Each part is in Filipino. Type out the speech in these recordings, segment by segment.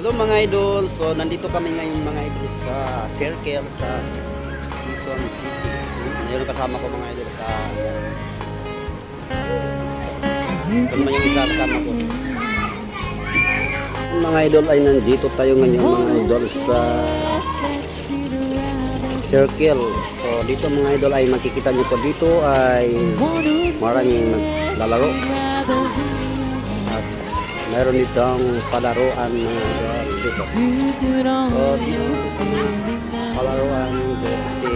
Hello mga idol, so nandito kami ngayon mga idol sa Circle sa Quezon City. Ngayon kasama ko mga idol sa Ito naman yung isa kasama ko. Mga idol ay nandito tayo ngayon mga idol sa Circle. So dito mga idol ay makikita niyo po dito ay maraming naglalaro. Meron ditong palaruan mga idol dito. So dito palaruan dito si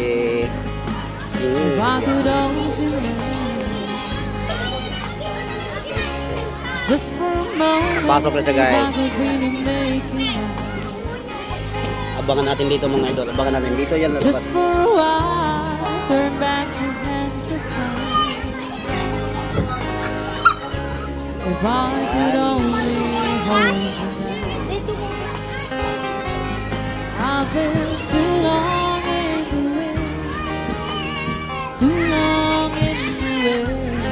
a moment, Pasok na siya guys. Abangan natin dito mga idol. Abangan natin dito yan lalabas. If I could only hold. I've been too long in the wind, too long in the wind,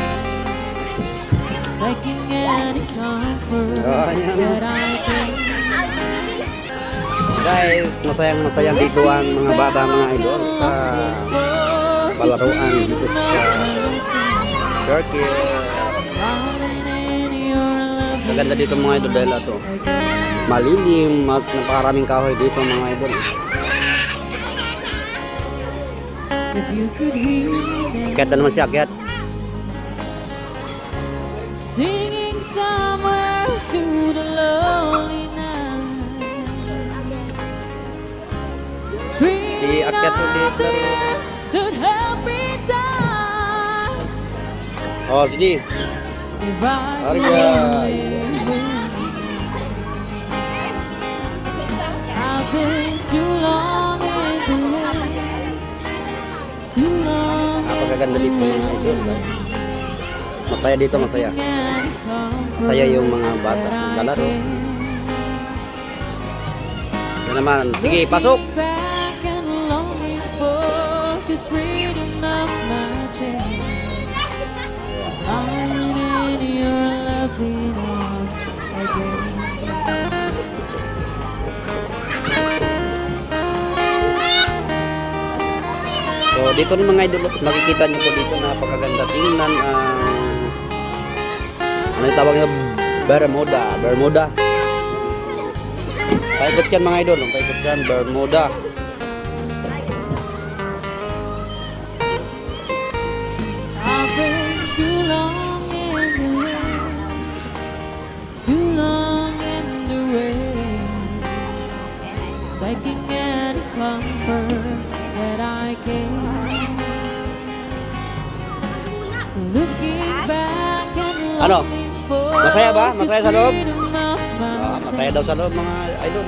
taking any comfort that I can. Guys, masayang masayang dito ang mga bata mga idol sa palaruan dito sa circle. Maganda dito mga idol dahil ito. Malilim mag, napakaraming kahoy dito mga idol. Ganda naman si Akyat. Singing somewhere to the lonely night. Si Akyat ulit laro. Oh, sini. Arya. Been too long in the wind, too long Napakaganda dito mga idol. no? Masaya dito, masaya. Masaya yung mga bata. Lalaro. Yan naman. Sige, pasok. Dito rin mga idol, makikita niyo po dito napakaganda tingnan ang ano yung tawag niya? Bermuda, Bermuda. Paikot yan mga idol, paikot yan, Bermuda. Taking any comfort that I can. Ano? Masaya ba? Masaya sa loob? Ah, masaya daw sa loob mga idol.